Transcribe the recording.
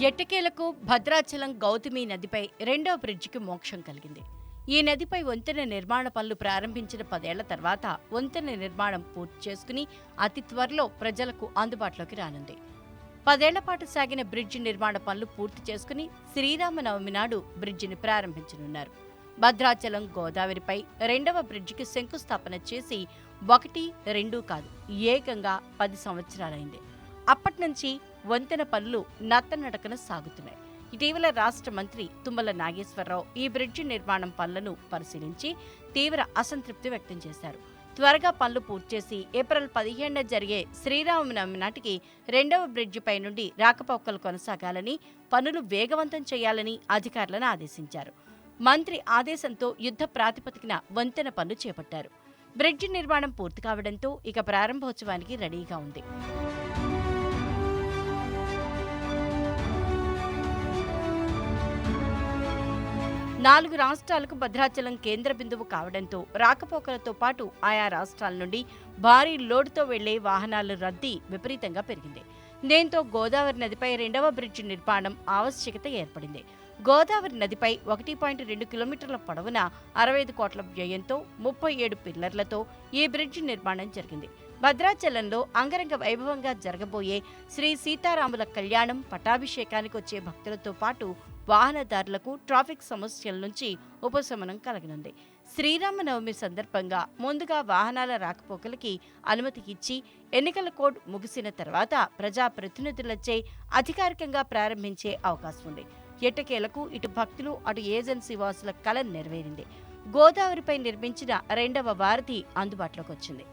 ఎట్టకేలకు భద్రాచలం గౌతమి నదిపై రెండో బ్రిడ్జికి మోక్షం కలిగింది. ఈ నదిపై వంతెన నిర్మాణ పనులు ప్రారంభించిన పదేళ్ళ తర్వాత వంతెన నిర్మాణం పూర్తి చేసుకుని అతి త్వరలో ప్రజలకు అందుబాటులోకి రానుంది. పదేళ్ళ పాటు సాగిన బ్రిడ్జి నిర్మాణ పనులు పూర్తి చేసుకుని శ్రీరామనవమి నాడు బ్రిడ్జిని ప్రారంభించనున్నారు. భద్రాచలం గోదావరిపై రెండవ బ్రిడ్జికి శంకుస్థాపన చేసి ఒకటి రెండు కాదు ఏకంగా పది సంవత్సరాలైంది. అప్పటి నుంచి వంతెన పనులు నత్తనడకన సాగుతున్నాయి. ఇటీవల రాష్ట్ర మంత్రి తుమ్మల నాగేశ్వరరావు ఈ బ్రిడ్జి నిర్మాణం పనులను పరిశీలించి తీవ్ర అసంతృప్తి వ్యక్తం చేశారు. త్వరగా పనులు పూర్తి చేసి ఏప్రిల్ పదిహేడున జరిగే శ్రీరామనవమి నాటికి రెండవ బ్రిడ్జిపై నుండి రాకపోకలు కొనసాగాలని పనులు వేగవంతం చేయాలని అధికారులను ఆదేశించారు. మంత్రి ఆదేశంతో యుద్ధ ప్రాతిపదికన వంతెన పనులు చేపట్టారు. బ్రిడ్జి నిర్మాణం పూర్తి కావడంతో ఇక ప్రారంభోత్సవానికి రెడీగా ఉంది. నాలుగు రాష్ట్రాలకు భద్రాచలం కేంద్ర బిందువు కావడంతో రాకపోకలతో పాటు ఆయా రాష్ట్రాల నుండి భారీ లోడుతో వెళ్ళే వాహనాల రద్దీ విపరీతంగా పెరిగింది. దీంతో గోదావరి నదిపై రెండవ బ్రిడ్జి నిర్మాణం ఆవశ్యకత ఏర్పడింది. గోదావరి నదిపై ఒకటి పాయింట్ రెండు కిలోమీటర్ల పొడవున అరవై ఐదు కోట్ల వ్యయంతో ముప్పై ఏడు పిల్లర్లతో ఈ బ్రిడ్జి నిర్మాణం జరిగింది. భద్రాచలంలో అంగరంగ వైభవంగా జరగబోయే శ్రీ సీతారాముల కళ్యాణం పట్టాభిషేకానికి వచ్చే భక్తులతో పాటు వాహనదారులకు ట్రాఫిక్ సమస్యల నుంచి ఉపశమనం కలగనుంది. శ్రీరామనవమి సందర్భంగా ముందుగా వాహనాల రాకపోకలకి అనుమతి ఇచ్చి ఎన్నికల కోడ్ ముగిసిన తర్వాత ప్రజాప్రతినిధులచే అధికారికంగా ప్రారంభించే అవకాశం ఉంది. ఎట్టకేలకు ఇటు భక్తులు అటు ఏజెన్సీ వాసుల కల నెరవేరింది. గోదావరిపై నిర్మించిన రెండవ వారధి అందుబాటులోకి వచ్చింది.